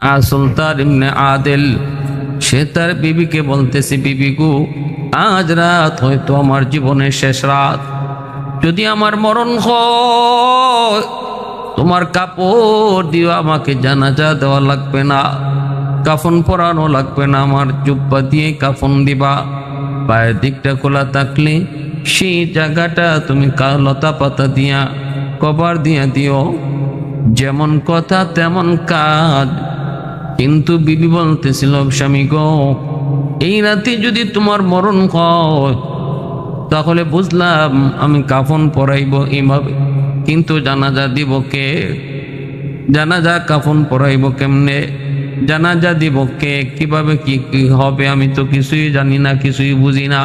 আর সুলতান ইবনে আদেল, সে তার বিবিকে বলতেছে, বিবি গো, আজ রাত হয়তো আমার জীবনের শেষ রাত। যদি আমার মরণ হয়, তোমার কাপড় দিও আমাকে জানাজা দেওয়া লাগবে না, কাফন পরানো লাগবে না, আমার জুব্বা দিয়ে কাফন দিবা। পায়ের দিকটা খোলা থাকলে সেই জায়গাটা তুমি লতা পাতা দিয়া, কভার দিয়া দিও। যেমন কথা, তেমন কাজ। কিন্তু বিবি বলতেছিল, স্বামী গো, এই রাতে যদি তোমার মরণ হয়, তাহলে বুঝলাম আমি কাফন পরাইব এইভাবে। কিন্তু জানাজা দিব কে? জানাজা কাফন পরাইব কেমনে? জানাজা দিব কে? কীভাবে কি কি হবে আমি তো কিছুই জানি না, কিছুই বুঝি না।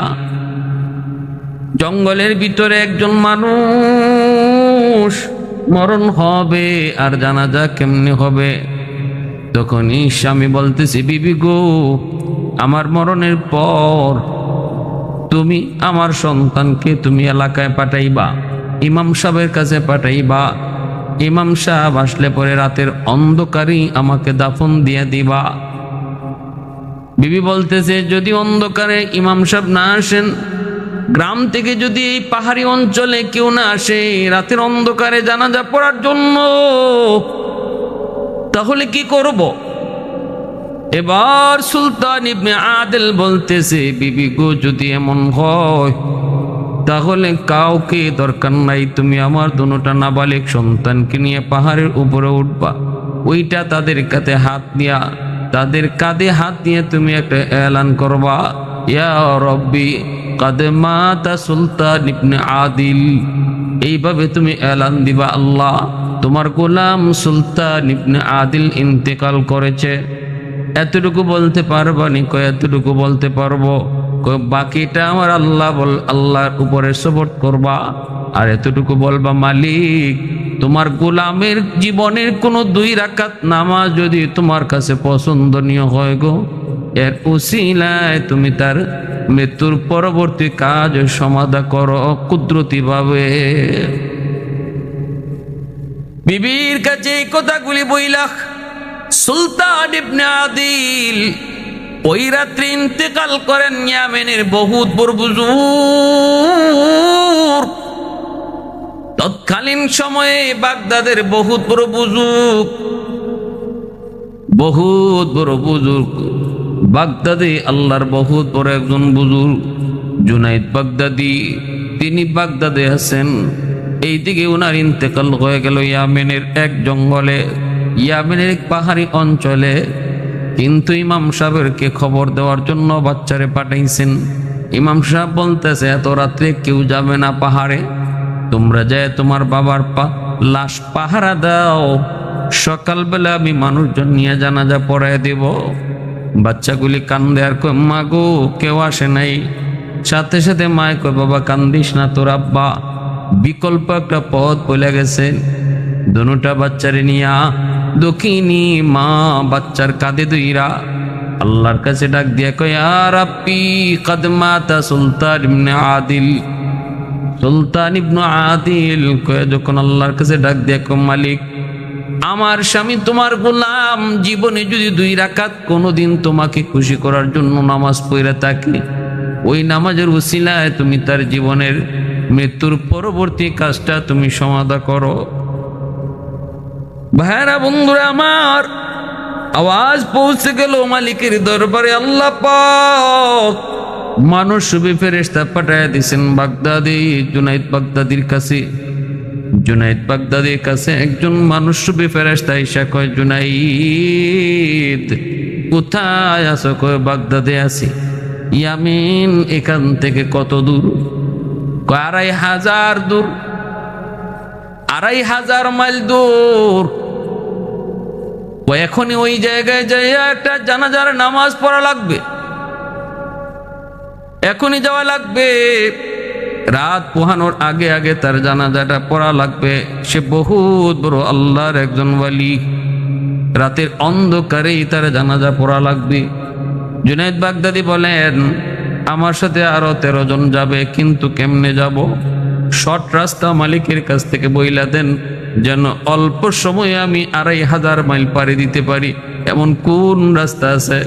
জঙ্গলের ভিতরে একজন মানুষ, মরণ হবে আর জানাজা কেমনে হবে? তখনই স্বামী বলতেছে, বিবি গো, আমার মরণের পর তুমি আমার সন্তানকে তুমি এলাকায় পাঠাইবা, ইমাম সাহেবের কাছে পাঠাইবা। ইমাম সাহেব আসলে পরে রাতের অন্ধকারই আমাকে দাফন দিয়ে দিবা। বিবি বলতেছে, যদি অন্ধকারে ইমাম সাহেব না আসেন, গ্রাম থেকে যদি এই পাহাড়ি অঞ্চলে কেউ না আসে, রাতের অন্ধকারে জানাজা পড়ার জন্য তাহলে কি করব? এবার সুলতান ইবনে আদেল বলতেছে, বিবি গো, যদি এমন হয়, তাহলে কাউকে দরকার নাই, তুমি আমার দুটা নাবালিক সন্তানকে নিয়ে পাহাড়ের উপরে উঠবা। ওইটা তাদের কাছে হাত দিয়া, তাদের কাঁধে হাত নিয়ে তুমি একটা এলান করবা। ইয়া রব্বি, কাদে মাতা সুলতান ইবনে আদিল। এইভাবে তুমি এলান দিবা আল্লাহ। তোমার গোলাম সুলতান ইবনে আদিল ইন্তেকাল করেছে। এতটুকু বলতে পারবা নি? কয় এতটুকু বলতে পারব? বাকিটা আমার আল্লাহ বল আল্লাহর উপরে সপোর্ট করবা। আর এতটুকু বলবা, মালিক, তোমার গোলামের জীবনের কোনো দুই রাকাত নামাজ যদি তোমার কাছে পছন্দনীয় হয় গো, এর উসিলায় তুমি তার মৃত্যুর পরবর্তী কাজ সমাধা করো কুদরতি ভাবে বিবির কাছে এই কথাগুলি বইলাখ। সুলতান ইবনে আদিল ওই রাত্রে ইন্তেকাল করেন ইয়ামেনের বহুত বড় বুজুর্গ তৎকালীন সময়ে বাগদাদের বহুত বড় বুজুর্গ বহুত বড় বুজুর্গ বাগদাদে আল্লাহর বহুত বড় একজন বুজুর্গ জুনাইদ বাগদাদি। তিনি বাগদাদে আছেন। এইদিকে ওনার ইন্তেকাল হয়ে গেল ইয়ামেনের এক জঙ্গলে, ইয়ামেনের এক পাহাড়ি অঞ্চলে। কিন্তু ইমাম সাহেবকে খবর দেওয়ার জন্য বাচ্চারে পাঠাইছেন। ইমাম সাহেব বলতেছে, এত রাত্রে কেউ যাবে না পাহাড়ে। তোমরা যায় তোমার বাবার পা, লাশ পাহারা দাও। সকালবেলা আমি মানুষজন নিয়ে জানাজা পড়ায় দেব। বাচ্চাগুলি কান্দে আর কয়, মা গো, কেউ আসে নাই। সাথে সাথে মায় কয়, বাবা, কান্দিস না তোর আব্বা। বিকল্প একটা পথ বলে গেছে। দুটা বাচ্চারে নিয়া দক্ষিণী মা বাচ্চার কাঁদে দুইরা আল্লাহর কাছে ডাক দিয়া কয় আর আপি কদমাতা সুলতান ইবনে আদিল। সুলতান ইবনু আদিল কয়ে যখন আল্লাহর কাছে ডাক দিয়া কয়, মালিক, আমার স্বামী তোমার গোলাম, জীবনে যদি দুই রাকাত কোনোদিন তোমাকে খুশি করার জন্য নামাজ পড়ে থাকে, ওই নামাজের উসিলায় তুমি তার জীবনের মৃত্যুর পরবর্তী কাজটা তুমি সমাধা করো। ভাইরা বন্ধুরা আমার, আওয়াজ পৌঁছে গেল মালিকের দরবারে আল্লাহ মানুষ সুবি ফেরেস্তা পাঠায় দিছেন বাগদাদি, জুনাইদ বাগদাদির কাছে। জুনাইদ বাগদাদির কাছে একজন মানুষ সুবি ফেরেস্তা ইসা কয়, জুনাইদ, কোথায় আছো? কয়, বাগদাদে আছি। ইয়ামিন, এখান থেকে কত দূর? আড়াই হাজার দূর, আড়াই হাজার মাইল দূর। ও এখনই ওই জায়গায় যাইয়া একটা জানাজার নামাজ পড়া লাগবে। এখনই যাওয়া লাগবে। রাত পোহানোর আগে আগে তার জানাজাটা পড়া লাগবে। সে বহুত বড় আল্লাহর একজন ওয়ালি। রাতের অন্ধকারেই তার জানাজা পড়া লাগবে। জুনাইদ বাগদাদি বলেন আমার সাথে আরও তেরো জন যাবে, কিন্তু কেমনে যাব? শর্ট রাস্তা মালিকের কাছ থেকে বইলা দেন, যেন অল্প সময়ে আমি আড়াই হাজার মাইল পাড়ি দিতে পারি। এমন কোন রাস্তা আছে?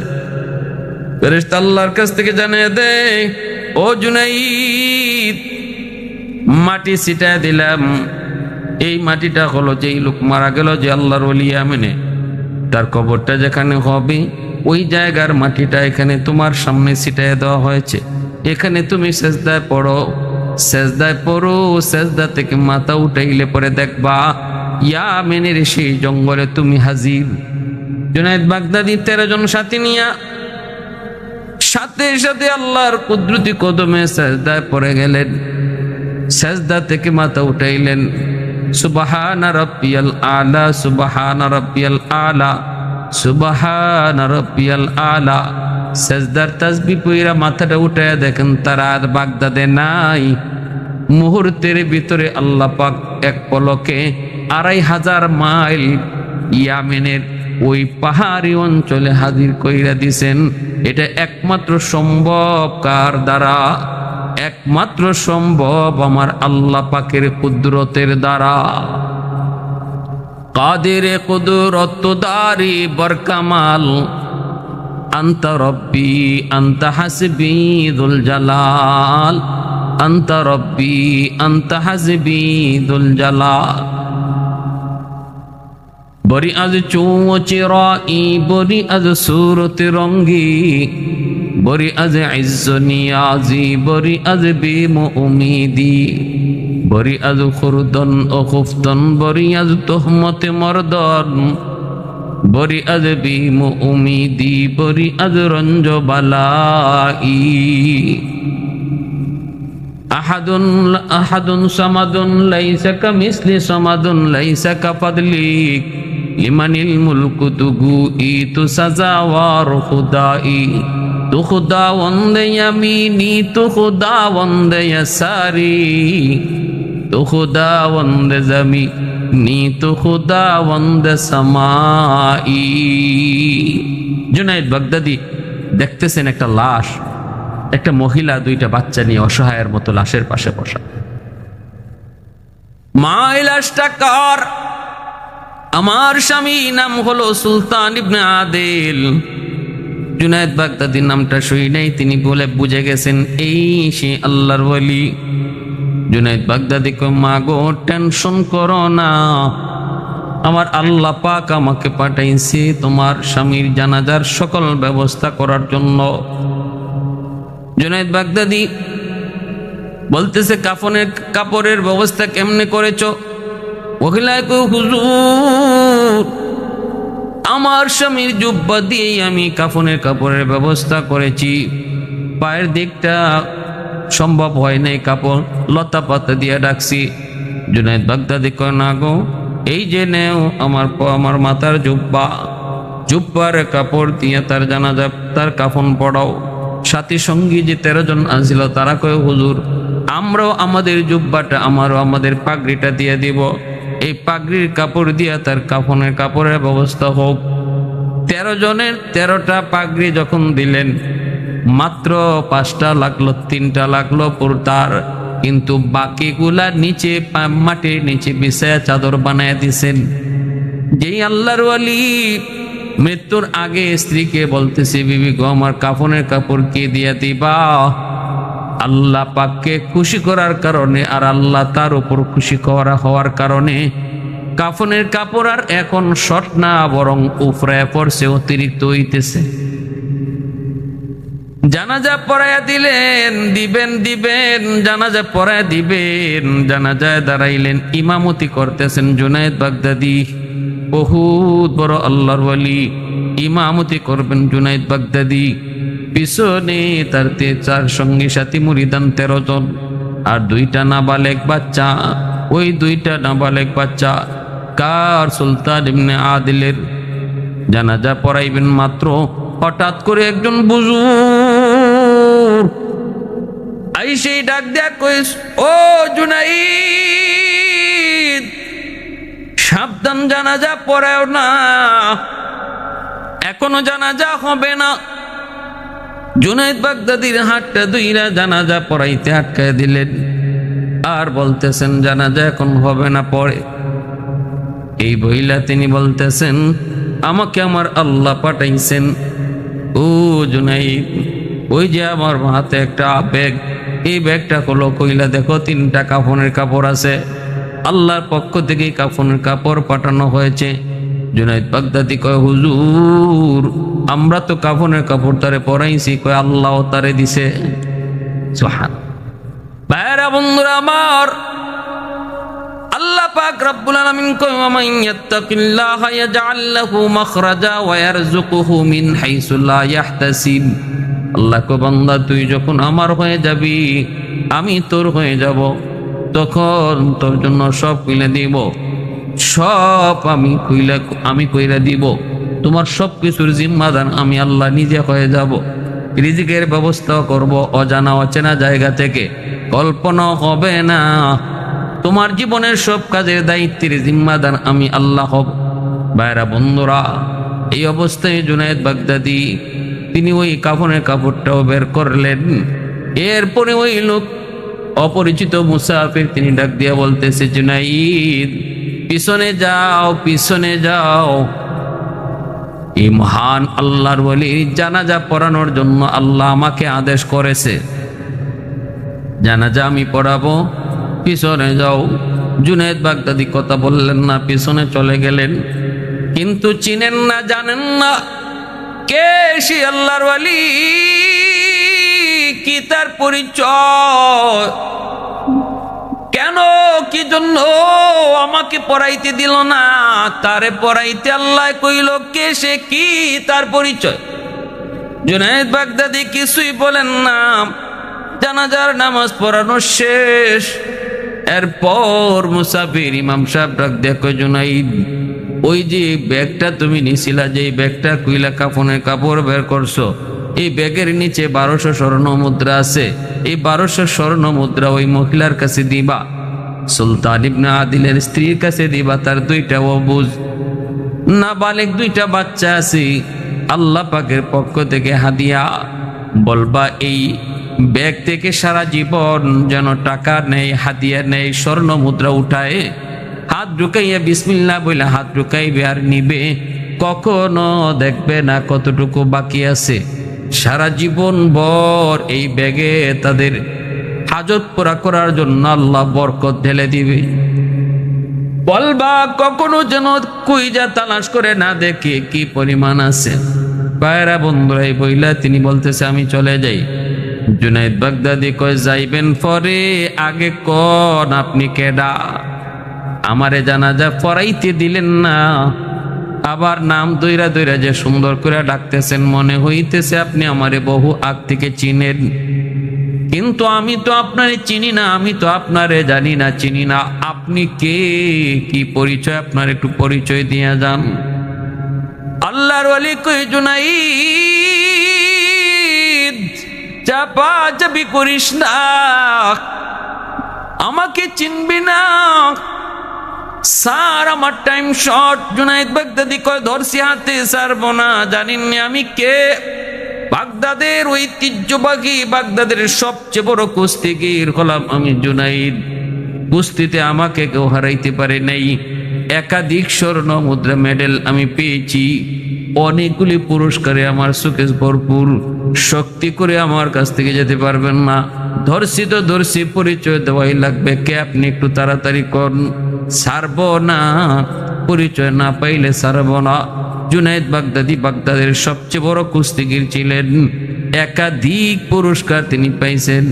আল্লাহর কাছ থেকে জানিয়ে দেয় ও জুনাইদ, মাটি ছিটায় দিলাম। এই মাটিটা হলো যেই লোক মারা গেল যে আল্লাহর ওলিয়া মেনে তার কবরটা যেখানে হবে ওই জায়গার মাটিটা এখানে তোমার সামনে ছিটায় দেওয়া হয়েছে। এখানে তুমি সেজদায় পড়ো। সেজদায় পড়ো, সেজদা থেকে মাথা উঠাইলে পরে দেখবা, ইয়া মেনের সেই জঙ্গলে তুমি হাজির। জুনাইদ বাগদাদি, তেরো জন সাথী নিয়া, সাথে সাথে আল্লাহর কুদরতি কদমে সেজদায় পড়ে গেলেন। সেজদা থেকে মাথা উঠাইলেন, সুবাহানা আলা সুবাহানা আলা। সুবাহানা আলা। সেজদার তাসবি পইরা মাথাটা উঠে দেখেন, তারা আর বাগদাদে নাই। মুহূর্তের ভিতরে আল্লাহ পাক এক পলকে আড়াই হাজার মাইল ইয়ামেনের ওই পাহাড়ি অঞ্চলে হাজির কইরা দিছেন। এটা একমাত্র সম্ভব কার দ্বারা? একমাত্র সম্ভব আমার আল্লাহ পাকের কুদরতের দ্বারা। কাদের কুদরত দারি বরকামাল। আন্ত রব্বি, আন্ত হাসবি দুল জালাল। আন্ত রব্বি, আন্ত হাসবি দুল জালাল। বরি আজ চৌচিরাই বরি আজ সুরত রঙ্গি। বরি আজ ইজ্জ নিয়াজি, বরি আজ বিম উমিদি। বরি আজ খুরদন ও খুফতন বরি আজ তোহমতে মর্দন। বরি আজ বিম উমিদি বরি আজ রঞ্জ বালাই আহাদুন আহাদুন সামাদুন লাইসা কামিসলি সামাদুন লাইসা কাফাদলিক লিমানিল মুলকু তুগু ই তু সাজাওয়ার খুদাই তু খুদা ওন্দে ইয়ামিনি তু খুদা ওন্দে জামি নি তু খুদা ওন্দে সামাই। জুনাইদ বাগদাদি দেখতেছেন একটা লাশ, একটা মহিলা দুইটা বাচ্চা নিয়ে অসহায়ের মতো লাশের পাশে বসা। মা লাশটা কার? আমার স্বামী নাম হলো সুলতান ইবনে আদিল। জুনায়দ বাগদাদির নামটা শুই নাই, তিনি বলে বুঝে গেছেন, এই সে আল্লাহর বলি জুনায়দ বাগদাদি কো মা গো টেনশন করো না। আমার আল্লাহ পাক আমাকে পাঠাইছে তোমার স্বামীর জানাজার সকল ব্যবস্থা করার জন্য। জুনাইদ বাগদাদি বলতেছে, কাফনের কাপড়ের ব্যবস্থা কেমনে করেছ? মহিলায় হুজুর, আমার স্বামীর জুব্বা দিয়েই আমি কাফনের কাপড়ের ব্যবস্থা করেছি। পায়ের দিকটা সম্ভব হয় নাই, কাপড় লতা পাতা দিয়ে ডাকছি। জুনায়দ বাগদাদি কয়, না গো, এই যে নেও আমার আমার মাথার জুব্বা। জুব্বার কাপড় দিয়ে তার জানাজা, তার কাফন পড়াও। সাথী সঙ্গী যে তেরো জন আসছিল তারা কয়, হুজুর, আমরাও আমাদের জুব্বাটা, আমারও আমাদের পাগড়িটা দিয়ে দিব। এই পাগড়ির কাপড় দিয়ে তার কাফনের কাপড়ের ব্যবস্থা হোক। তেরো জনের তেরোটা পাগড়ি যখন দিলেন মাত্র পাঁচটা লাগল, তিনটা লাগল পুর তার কিন্তু বাকিগুলা নিচে মাটির নিচে বিছায়া চাদর বানায় দিছেন। যেই আল্লাহর আলী মৃত্যুর আগে স্ত্রীকে বলতেছে, বিবি গো, আমার কাফনের কাপড় কে দিয়া দিবা? আল্লাহ পাককে খুশি করার কারণে আর আল্লাহ তার উপর খুশি করা হওয়ার কারণে কাফনের কাপড় আর এখন শর্ট না, বরং উফরে পড়ছে, অতিরিক্ত হইতেছে। জানাজা পড়াইয়া দিলেন, দিবেন দিবেন, জানাজা পড়াইয়া দিবেন, জানাজায় দাঁড়াইলেন, ইমামতি করতেছেন জুনায়েদ বাগদাদি। বহুত বড় আল্লাহর ওয়ালি। ইমামতি করবেন জুনায়েদ বাগদাদি। পিছনে তার তে চার সঙ্গী সাথী মুরিদান তেরো জন। আর দুইটা নাবালেক বাচ্চা। ওই দুইটা নাবালেক বাচ্চা কার সুলতান ইবনে আদিলের? জানাজা পড়াইবেন মাত্র। হঠাৎ করে একজন বুজুর আই সেই ডাক দেয়া কইস, ও জুনাইদ, সাবধান জানাজা পড়াও না, এখনও জানাজা হবে না। জুনাইদ বাগদাদির হাতটা দুইরা জানাজা পড়াইতে আটকায় দিলেন। আর বলতেছেন, জানাজা এখন হবে না পরে এই বইলা তিনি বলতেছেন, আমাকে আমার আল্লাহ পাঠাইছেন। ও জুনাইদ ওই যে আমার হাতে একটা ব্যাগ এই ব্যাগটা হলো কইলা দেখো তিনটা কাফনের কাপড় আছে। আল্লাহর পক্ষ থেকে কাফনের কাপড় পাঠানো হয়েছে। জুনাইদ বাগদাদি কয়, হুজুর, আমরা তো কাফনের কাপড় তারে পরাইছি, কয় আল্লাহ তারে দিছে। ভাইরা বন্ধুরা আমার, আল্লাহ পাক রব্বুল আলামিন ওয়া মান আল্লাহ বান্দা, তুই যখন আমার হয়ে যাবি, আমি তোর হয়ে যাব। তখন তোর জন্য সব কইলা দিব। সব আমি কইলা আমি কইরা দিব। তোমার সব কিছুর জিম্মাদার আমি আল্লাহ নিজে হয়ে যাব। রিজিকের ব্যবস্থা করব অজানা অচেনা জায়গা থেকে। কল্পনা হবে না। তোমার জীবনের সব কাজের দায়িত্বের জিম্মাদার আমি আল্লাহ হব। ভাইরা বন্ধুরা, এই অবস্থায় জুনায়দ বাগদাদি তিনি ওই কাফনের কাপড়টাও বের করলেন। এরপরে ওই লোক অপরিচিত মুসাফির তিনি ডাক দিয়া বলতেছে, জুনাইদ, পিছনে যাও পিছনে যাও। এই মহান আল্লাহর বলির জানাজা পড়ানোর জন্য আল্লাহ আমাকে আদেশ করেছে। জানাজা আমি পড়াবো, পিছনে যাও। জুনেদ বাগদাদি কথা বললেন না, পিছনে চলে গেলেন। কিন্তু চিনেন না, জানেন না কে আল্লাহর ওয়ালি? কি তার পরিচয়? কেন, কি জন্য আমাকে পড়াইতে দিল না? তারে পড়াইতে আল্লাহ কইল, কে সে, কি তার পরিচয়? জুনাইদ বাগদাদি কিছুই বলেন না। জানাজার নামাজ পড়ানো শেষ। এরপর মুসাফির ইমাম সাহেব ডাক দেখো জুনাইদ ওই যে ব্যাগটা তুমি নিছিলা যে ব্যাগটা কুইলা কাফনের কাপড় বের করছ, এই ব্যাগের নিচে বারোশো স্বর্ণ মুদ্রা আছে। এই বারোশো স্বর্ণ মুদ্রা ওই মহিলার কাছে দিবা। সুলতান ইবনে আদিলের স্ত্রীর কাছে দিবা, তার দুইটা অবুজ। না বালেক দুইটা বাচ্চা আছে। আল্লাহ পাকের পক্ষ থেকে হাদিয়া বলবা, এই ব্যাগ থেকে সারা জীবন যেন টাকা নেই, হাদিয়া নেই, স্বর্ণ মুদ্রা উঠায় হাত ঢুকাইয়া বিসমিল্লা বলে হাত ঢুকাইবে আর নিবে, কখনো দেখবে না কতটুকু বাকি আছে। সারা জীবন ভর এই ব্যাগে তাদের হাজত পুরা করার জন্য আল্লাহ বরকত ঢেলে দিবে। বলবা, কখনো যেন কুইজা তালাশ করে না দেখে কি পরিমাণ আছে। পায়রা বন্ধুরা, এই বইলা তিনি বলতেছে, আমি চলে যাই। জুনাইদ বাগদাদি কয়, যাইবেন পরে, আগে কন আপনি কেডা? আমারে জানাজা পড়াইতে দিলেন না। আবার নাম দইরা দইরা যে সুন্দর করে ডাকতেছেন, মনে হইতেছে আপনি আমারে বহু আগ থেকে চিনেন। কিন্তু আমি তো আপনারে চিনি না, আমি তো আপনারে জানি না, চিনি না। আপনি কে? কি পরিচয়? আপনার একটু পরিচয় দিয়ে যান। আল্লাহর ওয়ালি কই জুনাইদ? চাপা চাপি করিস না। আমাকে চিনবি না। স্যার আমার টাইম শর্ট জুনাইদ বাগদাদি কয়, ধরছি হাতে সারবো না জানিনি আমি কে? বাগদাদের ঐতিহ্যবাহী, বাগদাদের সবচেয়ে বড় কুস্তিগির হলাম আমি জুনাইদ। কুস্তিতে আমাকে কেউ হারাইতে পারে নাই। একাধিক স্বর্ণ মুদ্রা মেডেল আমি পেয়েছি। অনেকগুলি পুরস্কারে আমার সুকেশ ভরপুর। শক্তি করে আমার কাছ থেকে যেতে পারবেন না। ধরছি তো ধরছি পরিচয় দেওয়াই লাগবে। কে আপনি একটু তাড়াতাড়ি করুন। সারব না, পরিচয় না পাইলে সারব না। জুনাইদ বাগদাদি বাগদাদের সবচেয়ে বড় কুস্তিগির ছিলেন। একাধিক পুরস্কার তিনি পাইছেন।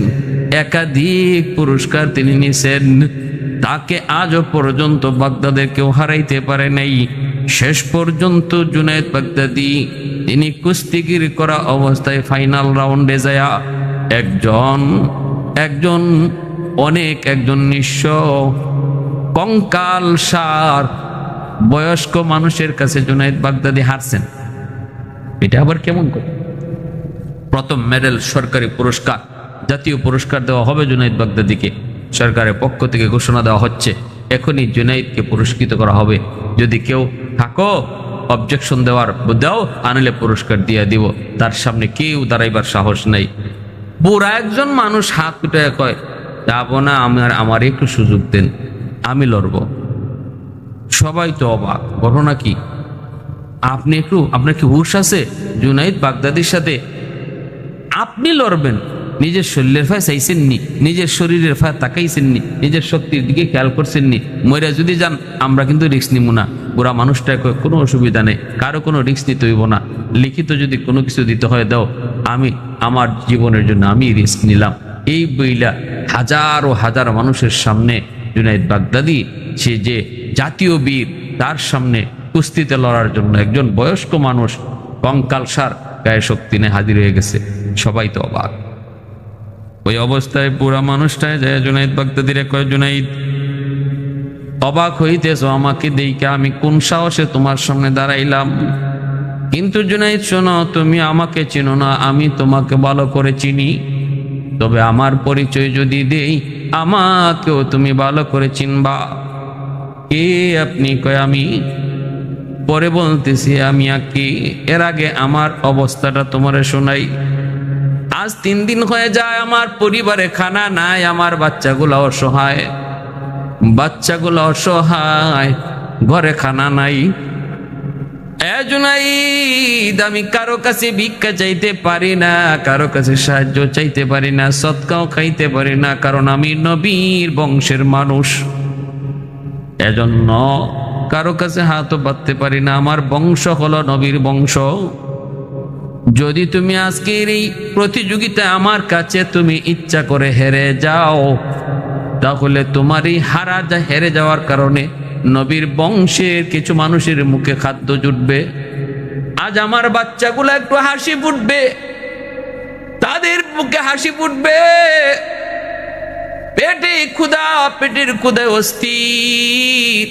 একাধিক পুরস্কার তিনি নিছেন। তাকে আজও পর্যন্ত বাগদাদের কেউ হারাইতে পারে নাই। শেষ পর্যন্ত জুনাইদ বাগদাদি, তিনি কুস্তিগির করা অবস্থায় ফাইনাল রাউন্ডে যায় একজন একজন অনেক, একজন নিঃস্ব, কঙ্কাল সার, বয়স্ক মানুষের কাছে জুনাইদ বাগদাদি হারছেন। এটা আবার কেমন করে? প্রথম মেডেল সরকারি পুরস্কার, জাতীয় পুরস্কার দেওয়া হবে জুনাইদ বাগদাদিকে। সরকারের পক্ষ থেকে ঘোষণা দেওয়া হচ্ছে, এখনই জুনাইদকে পুরস্কৃত করা হবে। যদি কেউ থাকো অবজেকশন দেওয়ার দাও, আনলে পুরস্কার দিয়ে দিব। তার সামনে কেউ দাঁড়াইবার সাহস নেই। বুড়া একজন মানুষ হাত উঠে কয়, যাব না আমার আমার একটু সুযোগ দেন, আমি লড়ব। সবাই তো অবাক, ঘটনা কি? আপনি একটু, আপনার কি হুশ আছে? জুনাইদ বাগদাদির সাথে আপনি লড়বেন? নিজের শরীরের ফায় চাইছেননি, নিজের শরীরের ফায় তাকাইছেননি, নিজের শক্তির দিকে খেয়াল করছেননি। ময়রা যদি যান, আমরা কিন্তু রিস্ক নিব না। বুড়া মানুষটা কোনো অসুবিধা নেই, কারও কোনো রিস্ক নিতে হইব না। লিখিত যদি কোনো কিছু দিতে হয়, দাও। আমি, আমার জীবনের জন্য আমি রিস্ক নিলাম। এই বইলা হাজার ও হাজার মানুষের সামনে জুনাইদ বাগদাদি, সে যে জাতীয় বীর, তার সামনে কুস্তিতে লড়ার জন্য একজন বয়স্ক মানুষ কঙ্কাল সার গায়ে শক্তি নিয়ে হাজির হয়ে গেছে। সবাই তো অবাক। ওই অবস্থায় পুরা মানুষটায় যায় জুনাইদ বাগদাদিরে কয় জুনাইদ। অবাক হইতেছ, আমাকে দেইকা আমি কোন সাহসে তোমার সামনে দাঁড়াইলাম। কিন্তু জুনাইদ, শোনো, তুমি আমাকে চিনো না, আমি তোমাকে ভালো করে চিনি। তবে আমার পরিচয় যদি দেই, আমাকেও তুমি ভালো করে চিনবা। কে আপনি কয় আমি? পরে বলতেছি, আমি আর কি এর আগে আমার অবস্থাটা তোমারে শোনাই। আজ তিন দিন হয়ে যায়, আমার পরিবারে খানা নাই, আমার বাচ্চাগুলো অসহায়। বাচ্চাগুলো অসহায়, ঘরে খানা নাই। আমি কারও কাছে ভিক্ষা চাইতে পারি না, কারও কাছে সাহায্য চাইতে পারি না, সৎকাও খাইতে পারি না, কারণ আমি নবীর বংশের মানুষ। এজন্য কারও কাছে হাতও বাঁধতে পারি না, আমার বংশ হলো নবীর বংশ। যদি তুমি আজকের এই প্রতিযোগিতায় আমার কাছে তুমি ইচ্ছা করে হেরে যাও, তাহলে তোমার এই হারা যা হেরে যাওয়ার কারণে নবীর বংশের কিছু মানুষের মুখে খাদ্য জুটবে। আজ আমার বাচ্চাগুলো একটু হাসি ফুটবে, তাদের মুখে হাসি ফুটবে। পেটে ক্ষুদা পেটের ক্ষুদায় অস্থির।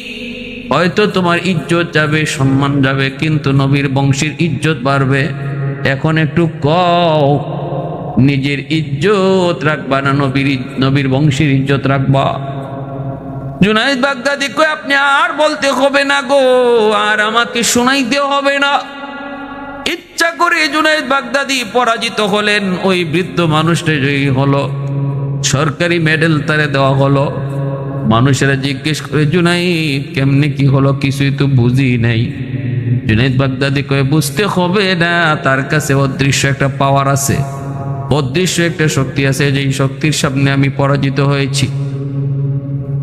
হয়তো তোমার ইজ্জত যাবে, সম্মান যাবে, কিন্তু নবীর বংশের ইজ্জত বাড়বে। এখন একটু কও, নিজের ইজ্জত রাখবা না নবীর নবীর বংশের ইজ্জত রাখবা। জুনাইদ বাগদাদি কই আপনি আর বলতে হবে না গো, আর আমাকে শোনাইতে হবে না। ইচ্ছা করে জুনাইদ বাগদাদি পরাজিত হলেন, ওই বৃদ্ধ মানুষটা জয়ী হলো, সরকারি মেডেল তারে দেওয়া হলো। মানুষেরা জিজ্ঞেস করে, জুনাইদ, কেমনে কি হলো? কিছুই তো বুঝি নাই। জুনাইদ বাগদাদি কয়ে, বুঝতে হবে না, তার কাছে অদৃশ্য একটা পাওয়ার আছে। অদৃশ্য একটা শক্তি আছে যেই শক্তির সামনে আমি পরাজিত হয়েছি।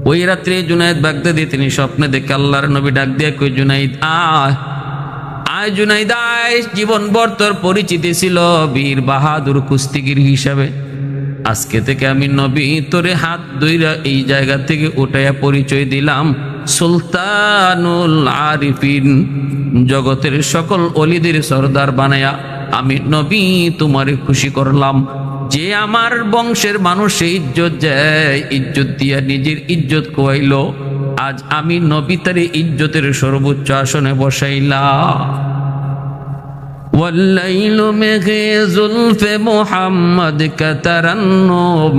ওই রাত্রে জুনাইদ বাগদাদি, তিনি স্বপ্নে দেখে আল্লাহর নবী ডাক দিয়ে কই জুনাইদ, আয় আয় জুনাইদ, আয়। জীবন তোর পরিচিতি ছিল বীর বাহাদুর কুস্তিগির হিসাবে। আজকে থেকে আমি নবী, তোরে হাত দইরা এই জায়গা থেকে উঠাইয়া পরিচয় দিলাম সুলতানুল আরিফিন। জগতের সকল অলিদের সর্দার বানায়া আমি নবী তোমারে খুশি করলাম যে আমার বংশের মানুষ ইজ্জত যায় ইজ্জত দিয়া নিজের ইজ্জত কোয়াইলো আজ আমি নবী তারে ইজ্জতের সর্বোচ্চ আসনে বসাইলা والليل مغي زلف محمد كترنم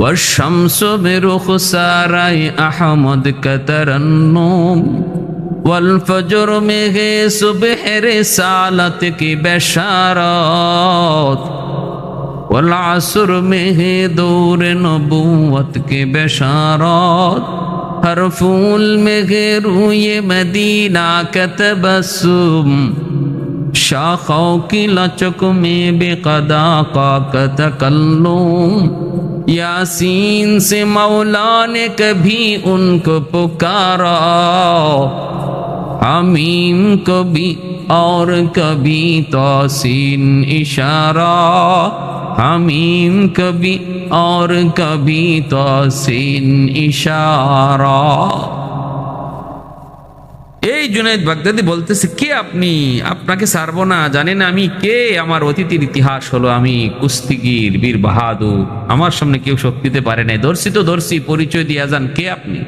والشمس برخساري أحمد كترنم والفجر میں ہے صبح رسالت کی بشارات والعصر میں ہے دور نبوت کی بشارات ہر پھول میں ہے روئے مدینہ کا تبسم، شاخوں کی لچک میں بے قدا کا تکلم۔ یاسین سے مولا نے کبھی ان کو پکارا۔ हमीम कभी और कभी तोसीन इशारा हमीम कभी और कभी तोसीन इशारा এই জুনাইদ বাগদাদি বলতেছে কে আপনি আপনাকে ছাড়বো না জানেন আমি কে আমার অতীতের ইতিহাস হলো আমি কুস্তিগির বীর বাহাদুর আমার সামনে কেউ শক্তি দিতে পারে নাই দর্শি তো দর্শি পরিচয় দিয়া যান কে আপনি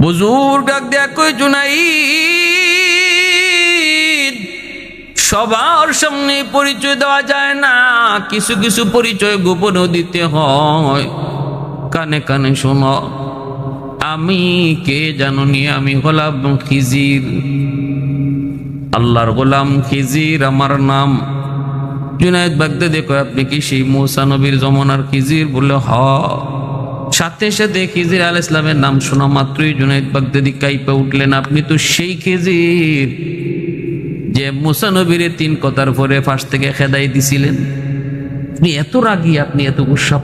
বুজুর্গ দেয়া কই জুনাইদ, সবার সামনে পরিচয় দেওয়া যায় না। কিছু কিছু পরিচয় গোপনও দিতে হয়। কানে কানে শোনো, আমি কে জানো নি? আমি হলাম খিজির। আল্লাহর গোলাম খিজির, আমার নাম। জুনায়দ বাগদে দেখো আপনি কি সেই মৌসা নবীর জমানার খিজির? বলে হ। সাথে সাথে খিজির আল ইসলামের নাম শোনা মাত্রই জুনাইদ বাগদাদি কাইপে উঠলেন, আপনি তো সেই খিজির যে মুসানবীরে তিন কথার পরে ফাঁস থেকে খেদাই দিছিলেন। আপনি এত রাগী, আপনি এত গুসা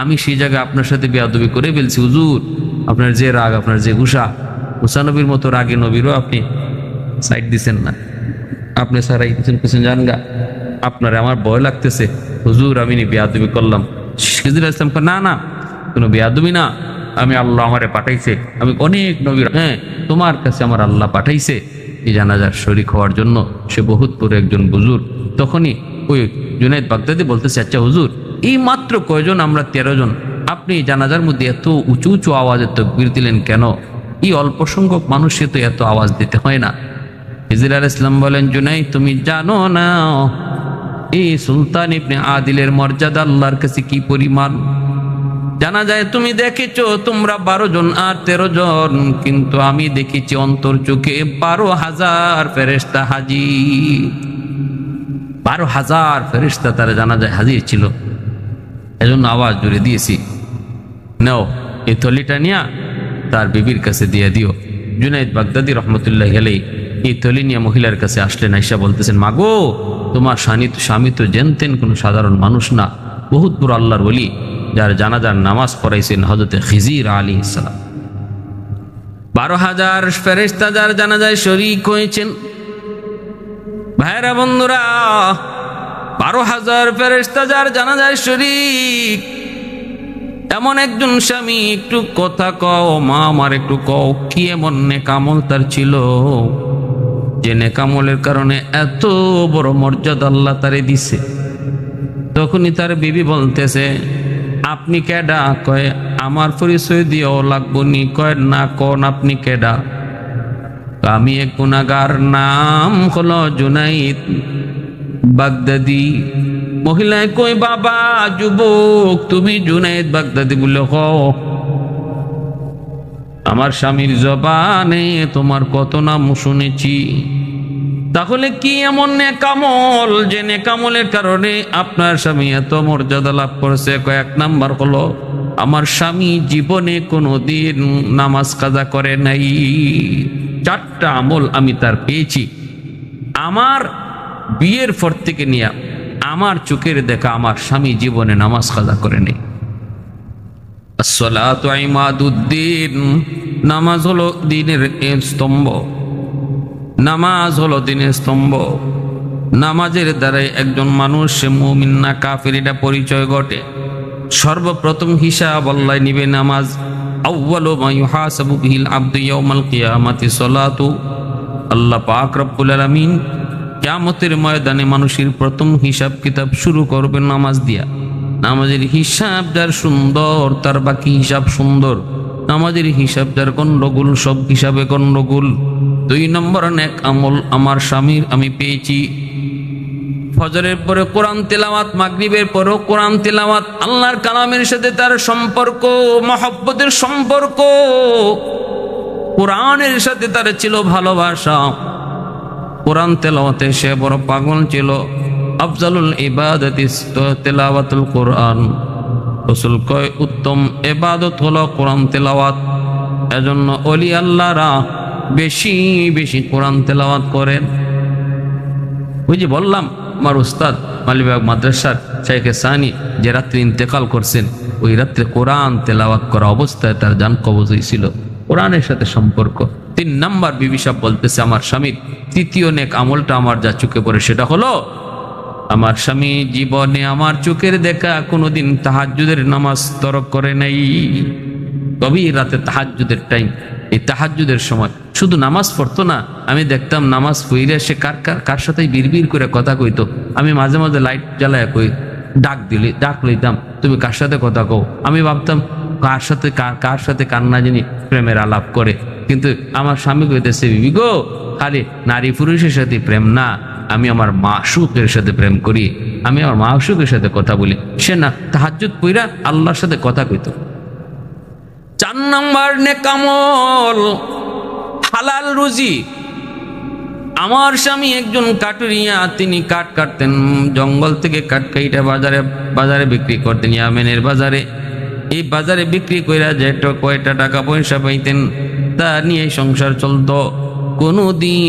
আমি সেই জায়গায় আপনার সাথে বেয়াদবি করে ফেলছি, হুজুর। আপনার যে রাগ, আপনার যে গুসা মুসানবীর মতো রাগে নবীরও আপনি সাইড দিছেন না। আপনি সারাই দিচ্ছেন কিছু জান গা আপনার আমার ভয় লাগতেছে। হুজুর, আমি নি বেয়াদবি করলাম। খিজির ইসলাম না না কোনো বেয়াদবি না। আমি আল্লাহ আমারে পাঠাইছে। আমি অনেক নবীর হ্যাঁ তোমার কাছে আমার আল্লাহ পাঠাইছে। এই জানাজার শরিক হওয়ার জন্য সে বহুত পরে একজন বুজুর তখনই ওই জুনাইদ বাগদাদি বলতেছে আচ্ছা হুজুর, এই মাত্র কয়জন আমরা তেরো জন? আপনি জানাজার মধ্যে এত উঁচু উঁচু আওয়াজের তকবির দিলেন কেন? এই অল্প সংখ্যক মানুষে তো এত আওয়াজ দিতে হয় না। হিজির আল ইসলাম বলেন জুনাই তুমি জানো না। এই সুলতান ইবনে আদিলের মর্যাদা আল্লাহর কাছে কি পরিমাণ? জানা যায় তুমি দেখেছ, তোমরা বারো জন আর তেরো জন, কিন্তু আমি দেখেছি অন্তর চোখে বারো হাজার ফেরেস্তা হাজি বারো হাজার ফেরেস্তা তারা জানা যায় হাজির ছিল। এজন্য আওয়াজ জুড়ে দিয়েছি। নাও, এই থলিটা নিয়া তার বিবির কাছে দিয়ে দিও। জুনাইদ বাগদাদি রহমতুল্লাহ গেলেই এই থলি নিয়ে মহিলার কাছে আসলেন, আইসা বলতেছেন, মাগো, তোমার স্বামী তো স্বামী তো জানতেন কোনো সাধারণ মানুষ না। বহুত বড় আল্লাহর বলি যার জানাজার নামাজ পড়াইছেন হজরতে খিজির আলী ইসলাম বারো হাজার ফেরেস্তা যার জানাজায় শরিক হয়েছেন। ভাইরা বন্ধুরা, বারো হাজার ফেরেস্তা যার জানাজায় শরিক। এমন একজন স্বামী একটু কথা কও, মা আমার একটু কও, কি এমন নেকামল তার ছিল? যে নেকামলের কারণে এত বড় মর্যাদা আল্লাহ তারে দিছে। তখনই তার বিবি বলতেছে আপনি কেডা? কয়, আমার পরিচয় দিয়েও লাগবো নি। কয়, না, কন আপনি কেডা? আমি এক গুণাগার, নাম হলো জুনাইদ বাগদাদি। মহিলায় কই বাবা, যুবক, তুমি জুনাইদ বাগদাদি বলে হ আমার স্বামীর জবানে তোমার কত নাম শুনেছি। তাহলে কি এমন নেকামল যে নেকামলের কারণে আপনার স্বামী এত মর্যাদা লাভ করেছে? কয়েক নাম্বার হলো, আমার স্বামী জীবনে কোনো দিন নামাজ কাজা করে নাই। চারটা আমল আমি তার পেয়েছি। আমার বিয়ের পর থেকে নিয়ে আমার চোখের দেখা আমার স্বামী জীবনে নামাজ কাজা করে নেই। আসসালাতু ইমাদুদ্দিন নামাজ হলো দিনের স্তম্ভ। নামাজ হলো দিনের স্তম্ভ। নামাজের দ্বারাই একজন মানুষ, সে মুমিন না কাফের, এটা পরিচয় ঘটে। সর্বপ্রথম হিসাব আল্লাহ নিবে নামাজ। সালাতু। আল্লাহ ময়দানে মানুষের প্রথম হিসাব কিতাব শুরু করবে নামাজ দিয়া। নামাজের হিসাব যার সুন্দর, তার বাকি হিসাব সুন্দর। নামাজের হিসাব যার গন্ডগোল সব হিসাবে গন্ডগোল দুই নম্বর এক আমল আমার স্বামীর আমি পেয়েছি। ফজরের পরে কোরআন তেলাওয়াত, মাগরিবের পরেও কোরআন তেলাওয়াত, আল্লাহর কালামের সাথে তার সম্পর্ক, মহব্বতের সম্পর্ক। কোরআনের সাথে তার ছিল ভালোবাসা। কোরআন তেলাওয়াতে সে বড় পাগল ছিল। আফজালুল ইবাদত তেলাওয়াতুল কোরআন। রসুল কয়, উত্তম এবাদত হলো কোরআন তেলাওয়াত। এজন্য অলি আল্লাহরা বেশি বেশি কোরআন তেলাওয়াত করেন। ওই যে বললাম, আমার উস্তাদ মালিবাগ মাদ্রাসার শেখে সানি যে রাত্রে ইন্তেকাল করছেন, ওই রাত্রে কোরআন তেলাওয়াত করা অবস্থায় তার যান কবজ হয়েছিল। কোরআনের সাথে সম্পর্ক। তিন নাম্বার বিবিসাব বলতেছে, আমার স্বামীর তৃতীয় নেক আমলটা আমার যা চোখে পড়ে সেটা হলো আমার স্বামী জীবনে আমার চোখের দেখা কোনোদিন তাহাজ্জুদের নামাজ তরক করে নাই। গভীর রাতে তাহাজ্জুদের টাইম এই তাহাজ্জুদের সময়। শুধু নামাজ পড়তো না, আমি দেখতাম নামাজ পইরে সে কার কার কার সাথে বিড়বিড় করে কথা কইতো। আমি মাঝে মাঝে লাইট জ্বালায় কই, ডাক দিলি, ডাক লইতাম, তুমি কার সাথে কথা কও? আমি ভাবতাম, কার সাথে, কার কার সাথে কান্না যিনি প্রেমের আলাপ করে? কিন্তু আমার স্বামী কইতেছে, বিবি গো, খালি নারী পুরুষের সাথে প্রেম না আমি আমার মাসুকের সাথে প্রেম করি, আমি আমার মাসুকের সাথে কথা বলি। সে না, তাহাজ্জুদ পইরা আল্লাহর সাথে কথা কইতো। চার নম্বর নেকামল, হালাল রুজি। আমার স্বামী একজন কাটুরিয়া, তিনি কাঠ কাটতেন, জঙ্গল থেকে কাঠ কাইটা বাজারে বাজারে বিক্রি করতেন, ইয়ামেনের বাজারে। এই বাজারে বিক্রি কইরা যে কয়টা টাকা পয়সা পাইতেন, তা নিয়ে সংসার চলতো। কোনো দিন